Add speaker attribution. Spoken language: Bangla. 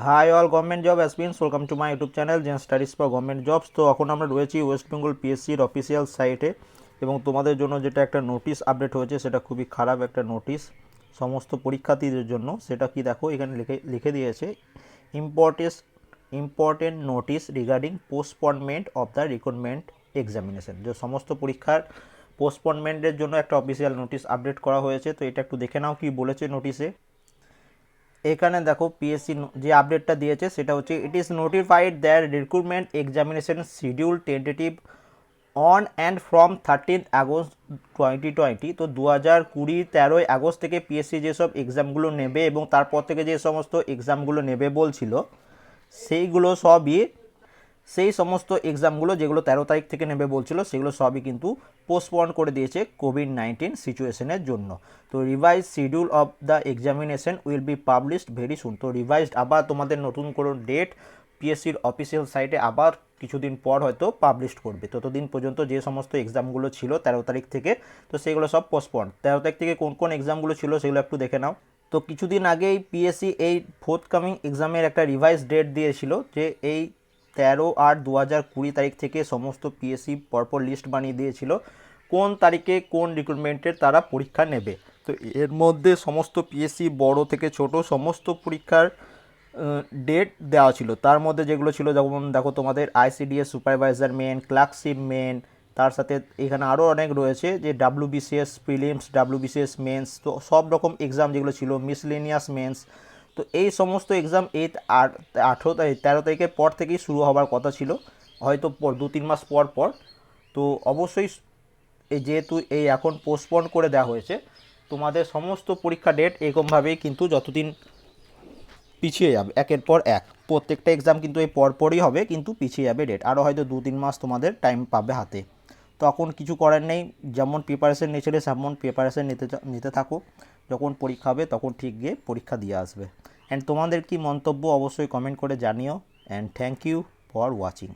Speaker 1: Hi all government job aspirants welcome to my YouTube channel Gen Studies for government jobs তো এখন আমরা রয়েছি ওয়েস্ট বেঙ্গল পিএসসির অফিসিয়াল সাইটে এবং তোমাদের জন্য যেটা একটা নোটিশ আপডেট হয়েছে সেটা খুবই খারাপ একটা নোটিশ সমস্ত পরীক্ষার্থীদের জন্য সেটা কি দেখো এখানে লিখে লিখে দিয়েছে। Importance important notice regarding postponement of the recruitment examination যে সমস্ত পরীক্ষার পোস্টপনমেন্টের জন্য একটা অফিসিয়াল নোটিশ আপডেট করা হয়েছে। তো এটা একটু দেখে নাও কি বলেছে নোটিশে এখানে দেখো পিএসসি যে আপডেটটা দিয়েছে, সেটা হচ্ছে it is notified their recruitment examination schedule tentative on and from thirteen August twenty twenty তো দু হাজার কুড়ি তেরোই আগস্ট থেকে পিএসসি যেসব এক্সামগুলো নেবে এবং তারপর থেকে যে সমস্ত এক্সামগুলো নেবে বলছিল, সেইগুলো সবই সেই সমস্ত এক্সামগুলো যেগুলো তেরো তারিখ থেকে নেবে বলছিল, সেগুলো সবই কিন্তু পোস্টপন করে দিয়েছে কোভিড নাইন্টিন সিচুয়েশনের জন্য। তো revise schedule of the examination will be published very soon তো রিভাইজড আবার তোমাদের নতুন কোনো ডেট পিএসসির অফিসিয়াল সাইটে আবার কিছুদিন পর হয়তো পাবলিশ করবে। ততদিন পর্যন্ত যে সমস্ত এক্সামগুলো ছিল তেরো তারিখ থেকে, তো সেগুলো সব পোস্টপন তেরো তারিখ থেকে কোন কোন এক্সামগুলো ছিল সেগুলো একটু দেখে নাও। তো কিছুদিন আগেই পিএসসি এই ফোর্থ কামিং এক্সামের একটা রিভাইজ ডেট দিয়েছিল যে এই তেরো আট দু হাজার কুড়ি তারিখ থেকে সমস্ত পিএসসি পরপর লিস্ট বানিয়ে দিয়েছিল। কোন তারিখে কোন রিক্রুটমেন্টের তারা পরীক্ষা নেবে? তো এর মধ্যে সমস্ত পিএসসি বড় থেকে ছোট সমস্ত পরীক্ষার ডেট দেওয়া ছিল। তার মধ্যে যেগুলো ছিল, যেমন দেখো তোমাদের ICDS supervisor main clerkship main তার সাথে এখানে আরও অনেক রয়েছে যে ডাব্লিউবিসিএস প্রিলিমস ডাব্লিউবিসিএস মেন্স তো সব রকম এক্সাম যেগুলো ছিল মিসলেনিয়াস মেন্স তো এই সমস্ত এক্সাম এই আট, আঠেরো তারিখ, তেরো তারিখের পর থেকেই শুরু হওয়ার কথা ছিল। হয়তো দু, তিন মাস পর পর। তো অবশ্যই যেহেতু এই এখন পোস্টপন করে দেওয়া হয়েছে, তোমাদের সমস্ত পরীক্ষা ডেট এরকমভাবেই কিন্তু যতদিন পিছিয়ে যাবে, একের পর এক। প্রত্যেকটা এক্সাম কিন্তু এই পরপরই হবে, কিন্তু পিছিয়ে যাবে ডেট আরও হয়তো দু, তিন মাস তোমাদের টাইম পাবে হাতে। তখন কিছু করার নেই, যেমন প্রিপারেশন নিয়েছিলে তেমন প্রিপারেশন নিতে নিতে থাকো। যখন পরীক্ষা হবে, তখন ঠিক গিয়ে পরীক্ষা দিয়ে আসবে। অ্যান্ড তোমাদের কি মন্তব্য অবশ্যই কমেন্ট করে জানিও। And thank you for watching